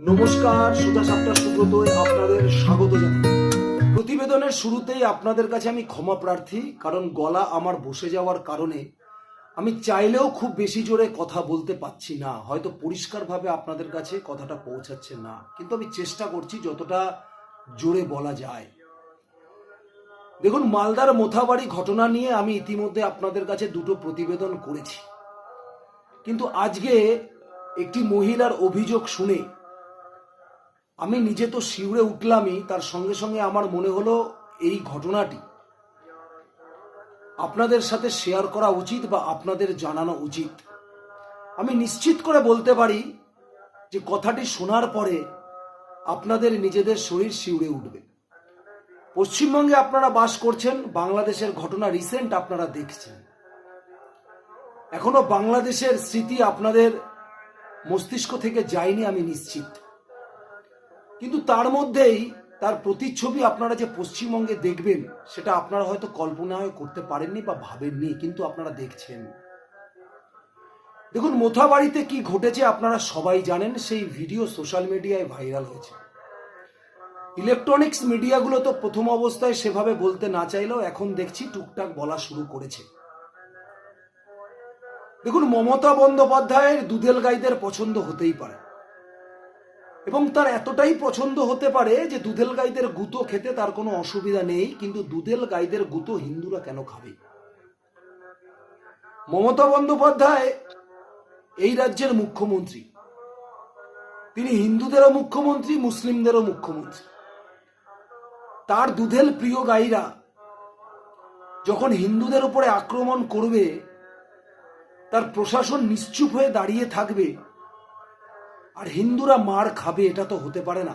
নমস্কার, সুধা সাপ্তাহ সুব্রত আপনাদের স্বাগত জানাই। প্রতিবেদনের শুরুতেই আপনাদের কাছে আমি ক্ষমা প্রার্থী, কারণ গলা আমার বসে যাওয়ার কারণে আমি চাইলেও খুব বেশি জোরে কথা বলতে পাচ্ছি না। হয়তো পরিষ্কারভাবে আপনাদের কাছে কথাটা পৌঁছাচ্ছে না, কিন্তু আমি চেষ্টা করছি যতটা জোরে বলা যায়। দেখুন, মালদার মোথাবাড়ি ঘটনা নিয়ে আমি ইতিমধ্যে আপনাদের কাছে দুটো প্রতিবেদন করেছি। কিন্তু আজকে একটি মহিলার অভিযোগ শুনে আমি নিজে তো শিউরে উঠলামই, তার সঙ্গে সঙ্গে আমার মনে হলো এই ঘটনাটি। আপনাদের সাথে শেয়ার করা উচিত বা আপনাদের জানানো উচিত। আমি নিশ্চিত করে বলতে পারি যে কথাটি শোনার পরে আপনাদের নিজেদের শরীর শিউরে উঠবে। পশ্চিমবঙ্গে আপনারা বাস করছেন, বাংলাদেশের ঘটনা রিসেন্ট আপনারা দেখছেন। এখনও বাংলাদেশের স্মৃতি আপনাদের মস্তিষ্ক থেকে যায়নি আমি নিশ্চিত। কিন্তু তার মধ্যেই তার প্রতিচ্ছবি আপনারা যে পশ্চিমবঙ্গে দেখবেন, সেটা আপনারা হয়তো কল্পনায় করতে পারেননি বা ভাবেননি, কিন্তু আপনারা দেখছেন। দেখুন, মোথাবাড়িতে কি ঘটেছে আপনারা সবাই জানেন, সেই ভিডিও সোশ্যাল মিডিয়ায় ভাইরাল হয়েছে। ইলেকট্রনিক্স মিডিয়াগুলো তো প্রথম অবস্থায় সেভাবে বলতে না চাইলেও এখন দেখছি টুকটাক বলা শুরু করেছে। দেখুন, মমতা বন্দ্যোপাধ্যায়ের দুধেল গাইদের পছন্দ হতেই পারে। এবং তার এতটাই পছন্দ হতে পারে যে দুধেল গাইদের গুঁতো খেতে তার কোনো অসুবিধা নেই, কিন্তু দুধেল গাইদের গুঁতো হিন্দুরা কেন খাবে? মমতা বন্দ্যোপাধ্যায় এই রাজ্যের মুখ্যমন্ত্রী। তিনি হিন্দুদেরও মুখ্যমন্ত্রী, মুসলিমদেরও মুখ্যমন্ত্রী। তার দুধেল প্রিয় গাইরা যখন হিন্দুদের উপরে আক্রমণ করবে, তার প্রশাসন নিশ্চুপ হয়ে দাঁড়িয়ে থাকবে আর হিন্দুরা মার খাবে, এটা তো হতে পারে না।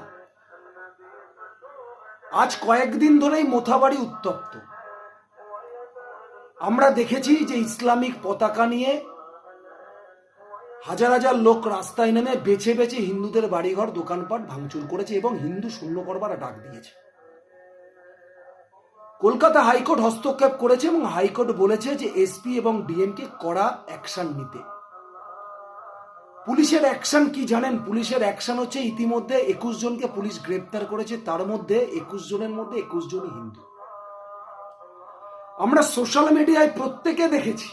আজ কয়েকদিন ধরেই মোথাবাড়ি উত্তপ্ত। আমরা দেখেছি যে ইসলামিক পতাকা নিয়ে হাজার হাজার লোক রাস্তায় নেমে বেছে বেছে হিন্দুদের বাড়িঘর, দোকানপাট ভাঙচুর করেছে এবং হিন্দু শূন্য করবার ডাক দিয়েছে। কলকাতা হাইকোর্ট হস্তক্ষেপ করেছে এবং হাইকোর্ট বলেছে যে এসপি এবং ডিএমকে কড়া অ্যাকশন নিতে। পুলিশের অ্যাকশন কি জানেন? পুলিশের অ্যাকশন হচ্ছে ইতিমধ্যে একুশ জনকে পুলিশ গ্রেপ্তার করেছে। তার মধ্যে একুশ জনের মধ্যে একুশ জনই হিন্দু। আমরা সোশ্যাল মিডিয়ায় প্রত্যেকে দেখেছি।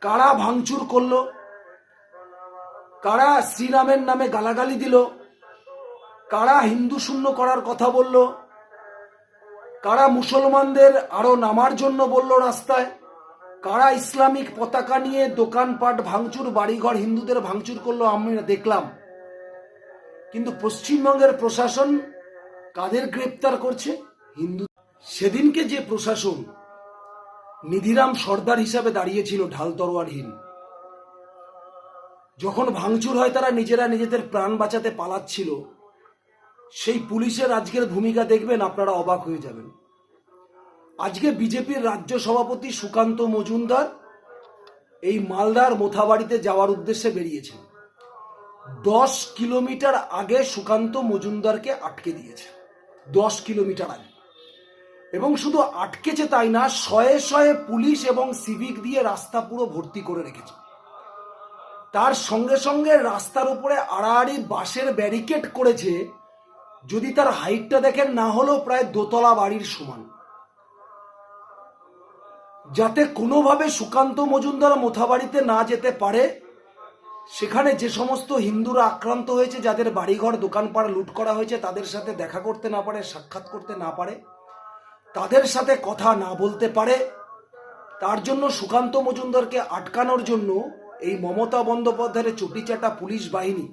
কারা ভাঙচুর করল? কারা শ্রীরামের নামে গালাগালি দিল? কারা হিন্দু শূন্য করার কথা বলল? কারা মুসলমানদের আরও নামার জন্য বলল রাস্তায়? কারা ইসলামিক পতাকা নিয়ে দোকানপাট ভাঙচুর, বাড়িঘর হিন্দুদের ভাঙচুর করল আমরা দেখলাম। কিন্তু পশ্চিমবঙ্গের প্রশাসন কাদের গ্রেপ্তার করছে? হিন্দু সেদিনকে যে প্রশাসন নিধিরাম সর্দার হিসাবে দাঁড়িয়েছিল ঢাল তরোয়ারহীন, যখন ভাঙচুর হয় তারা নিজেরা নিজেদের প্রাণ বাঁচাতে পালাচ্ছিল, সেই পুলিশের আজকের ভূমিকা দেখবেন, আপনারা অবাক হয়ে যাবেন। আজকে বিজেপির রাজ্য সভাপতি সুকান্ত মজুমদার এই মালদার মোথাবাড়িতে যাওয়ার উদ্দেশ্যে বেরিয়েছেন। দশ কিলোমিটার আগে সুকান্ত মজুমদারকে আটকে দিয়েছে। দশ কিলোমিটার আগে। এবং শুধু আটকেছে তাই না, শয়ে শয়ে পুলিশ এবং সিভিক দিয়ে রাস্তা পুরো ভর্তি করে রেখেছে। তার সঙ্গে সঙ্গে রাস্তার উপরে আড়াআড়ি বাঁশের ব্যারিকেড করেছে। যদি তার হাইটটা দেখেন, না হলেও প্রায় দোতলা বাড়ির সমান। যাতে কোনোভাবে সুকান্ত মজুমদার মোথাবাড়িতে না যেতে পারে, সেখানে যে সমস্ত হিন্দুরা আক্রান্ত হয়েছে, যাদের বাড়িঘর, দোকানপাট লুট করা হয়েছে, তাদের সাথে দেখা করতে না পারে, সাক্ষাৎ করতে না পারে, তাদের সাথে কথা না বলতে পারে, তার জন্য সুকান্ত মজুমদারকে আটকানোর জন্য এই মমতা বন্দ্যোপাধ্যায়ের চটিচাটা পুলিশ বাহিনী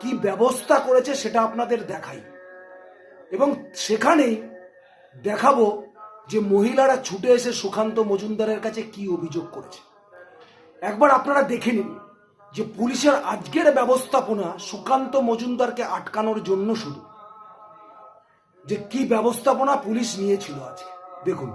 কি ব্যবস্থা করেছে সেটা আপনাদের দেখাই। এবং সেখানেই দেখাবো যে মহিলারা ছুটে এসে সুকান্ত মজুমদারের কাছে কি অভিযোগ করেছে? একবার আপনারা দেখে নিন যে পুলিশের আজকের ব্যবস্থাপনা সুকান্ত মজুমদারকে আটকানোর জন্য শুধু। যে কি ব্যবস্থাপনা পুলিশ নিয়েছিল আজকে? দেখুন।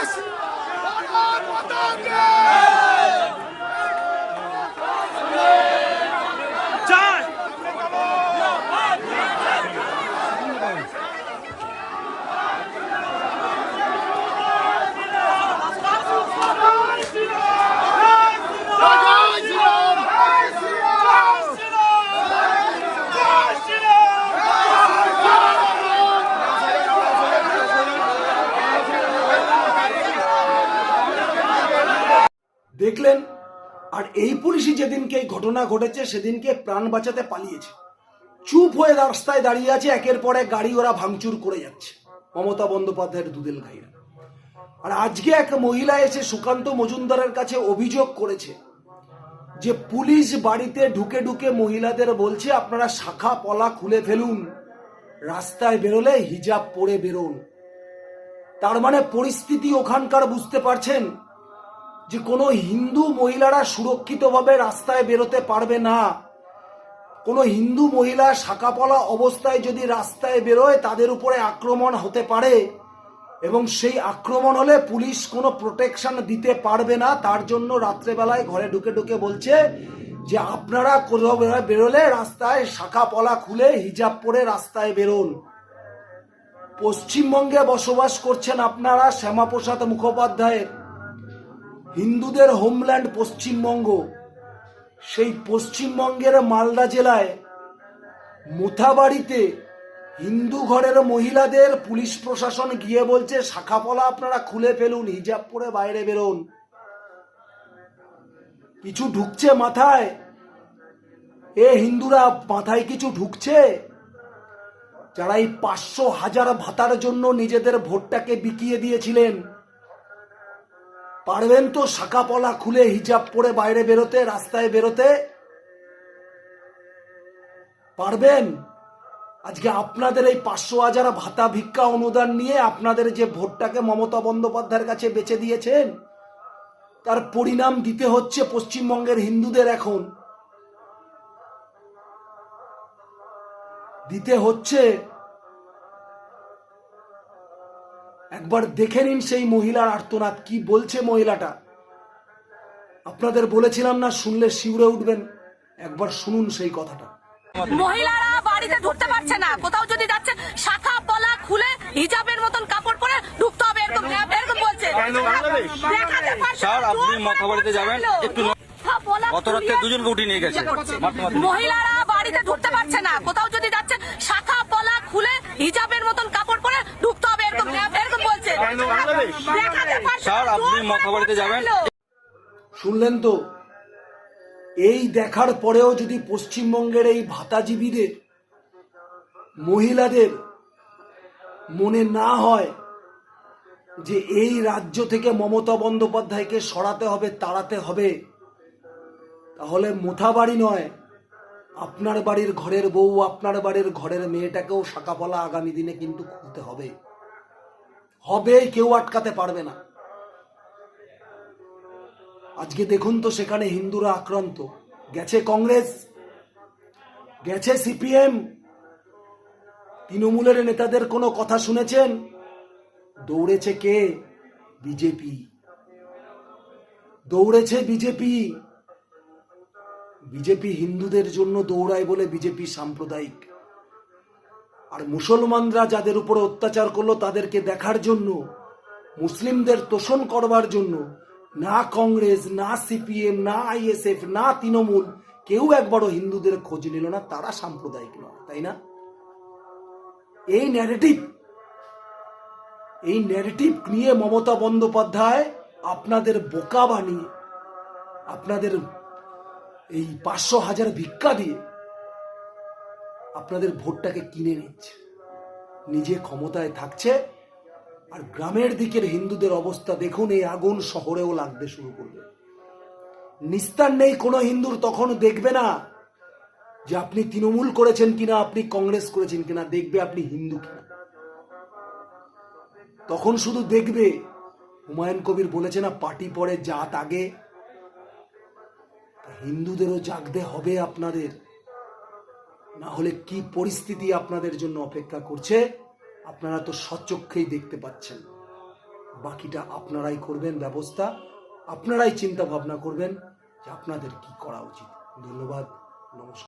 দেশ এই পুলিশই যেদিনকে এই ঘটনা ঘটেছে, সেদিনকে প্রাণ বাঁচাতে পালিয়েছে। চুপ হয়ে রাস্তায় দাঁড়িয়ে আছে, একের পর এক গাড়ি ওরা ভাঙচুর করে যাচ্ছে। মমতা বন্দ্যোপাধ্যায়ের দুদেল গাইরা আর আজকে এক মহিলা এসে সুকান্ত মজুমদারের কাছে অভিযোগ করেছে যে, পুলিশ বাড়িতে ঢুকে ঢুকে মহিলাদের বলছে, আপনারা শাখা পলা খুলে ফেলুন। রাস্তায় বেরোলে হিজাব পরে বেরোন। তার মানে পরিস্থিতি ওখানকার বুঝতে পারছেন? যে কোনো হিন্দু মহিলারা সুরক্ষিতভাবে রাস্তায় বেরোতে পারবে না। কোনো হিন্দু মহিলা শাকাপলা অবস্থায় যদি রাস্তায় বেরোয়, তাদের উপরে আক্রমণ হতে পারে এবং সেই আক্রমণ হলে পুলিশ কোনো প্রোটেকশন দিতে পারবে না। তার জন্য রাত্রেবেলায় ঘরে ঢুকে ঢুকে বলছে যে, আপনারা কোথাও বেরোলে রাস্তায় শাখা পলা খুলে হিজাব পরে রাস্তায় বেরোন। পশ্চিমবঙ্গে বসবাস করছেন আপনারা শ্যামাপ্রসাদ মুখোপাধ্যায়ের। হিন্দুদের হোমল্যান্ড পশ্চিমবঙ্গ। সেই পশ্চিমবঙ্গের মালদা জেলায় মুথাবাড়িতে হিন্দু ঘরের মহিলাদের পুলিশ প্রশাসন গিয়ে বলছে, শাখাপলা আপনারা খুলে ফেলুন, হিজাব পরে বাইরে বেরোন। কিছু ঢুকছে মাথায়? এ হিন্দুরা মাথায় কিছু ঢুকছে? যারা এই পাঁচশো হাজার ভাতার জন্য নিজেদের ভোটটাকে বিকিয়ে দিয়েছিলেন পারবেন তো শাখাপলা খুলে হিজাব পরে বাইরে বেরোতে, রাস্তায় বেরোতে? পারবেন? আজকে আপনাদের এই পাঁচশো হাজার ভাতা ভিক্ষা অনুদান নিয়ে আপনাদের যে ভোটটাকে মমতা বন্দ্যোপাধ্যায়ের কাছে বেচে দিয়েছেন, তার পরিণাম দিতে হচ্ছে পশ্চিমবঙ্গের হিন্দুদের এখন। দিতে হচ্ছে একবার দেখে নিন সেই মহিলার আর্তনাদ। কি বলছে মহিলাটা? আপনাদের বলেছিলাম না শুনলে শিউরে উঠবেন। একবার শুনুন সেই কথাটা। মহিলারা বাড়িতে ঢুকতে পারছে না। কোথাও যদি যাচ্ছে শাখা পলা খুলে হিজাবের মতন কাপড় পরে ঢুকতে হবে এরকম এরকম বলছে। স্যার, আপনি যাবেন, একটু রাত্রে দুজনকে উঠিয়ে নিয়ে গেছে। মহিলারা বাড়িতে ঢুকতে পারছে না কোথাও যদি যাচ্ছে শাখা পলা খুলে হিজাবের মতন কাপড় পরে ঢুকতে হবে এরকম এরকম বলছে দেখাতে পারছে স্যার, আপনি জোর যাবেন, শুনলেন তো? এই দেখার পরেও যদি পশ্চিমবঙ্গের এই ভাতাজীবীদের মহিলাদের মনে না হয় যে এই রাজ্য থেকে মমতা বন্দ্যোপাধ্যায়কে সরাতে হবে তাড়াতে হবে তাহলে মোথা বাড়ি নয়। আপনার বাড়ির ঘরের বউ আপনার বাড়ির ঘরের মেয়েটাকেও শাকাপলা আগামী দিনে কিন্তু খুলতে হবে। হবে কেউ আটকাতে পারবে না। আজকে দেখুন তো সেখানে হিন্দুরা আক্রান্ত। গেছে কংগ্রেস, গেছে সিপিএম। তৃণমূলের নেতাদের কোনো কথা শুনেছেন? দৌড়েছে কে? বিজেপি। দৌড়েছে বিজেপি। বিজেপি হিন্দুদের জন্য দৌড়ায় বলে বিজেপি সাম্প্রদায়িক। আর মুসলমানরা যাদের উপর অত্যাচার করল তাদেরকে দেখার জন্য, মুসলিমদের তোষণ করবার জন্য না কংগ্রেস, না সিপিএম, না আইএসএফ, না তৃণমূল, কেউ একবারও হিন্দুদের খোঁজ নিল না, তারা সাম্প্রদায়িক নয়, তাই না? এই ন্যারেটিভ এই ন্যারেটিভ নিয়ে মমতা বন্দ্যোপাধ্যায় আপনাদের বোকা বানিয়ে, আপনাদের এই পাঁচশো হাজার ভিক্ষা দিয়ে আপনাদের ভোটটাকে কিনে নিচ্ছে, নিজে ক্ষমতায় থাকছে আর গ্রামের দিকের হিন্দুদের অবস্থা দেখুন, এই আগুন শহরেও লাগতে শুরু করবে। নিস্তার নেই, কোনো হিন্দুর তখন দেখবে না যে আপনি তৃণমূল করেছেন কিনা, আপনি কংগ্রেস করেছেন কিনা, দেখবে আপনি হিন্দু কিনা। তখন শুধু দেখবে, হুমায়ুন কবির বলেছে না, পার্টি পরে জাত আগে। হিন্দুদেরও জাগতে হবে আপনাদের। না হলে কি পরিস্থিতি আপনাদের জন্য অপেক্ষা করছে? আপনারা তো সচক্ষেই দেখতে পাচ্ছেন। বাকিটা আপনারাই করবেন ব্যবস্থা। আপনারাই চিন্তা ভাবনা করবেন যে আপনাদের কি করা উচিত। ধন্যবাদ, নমস্কার।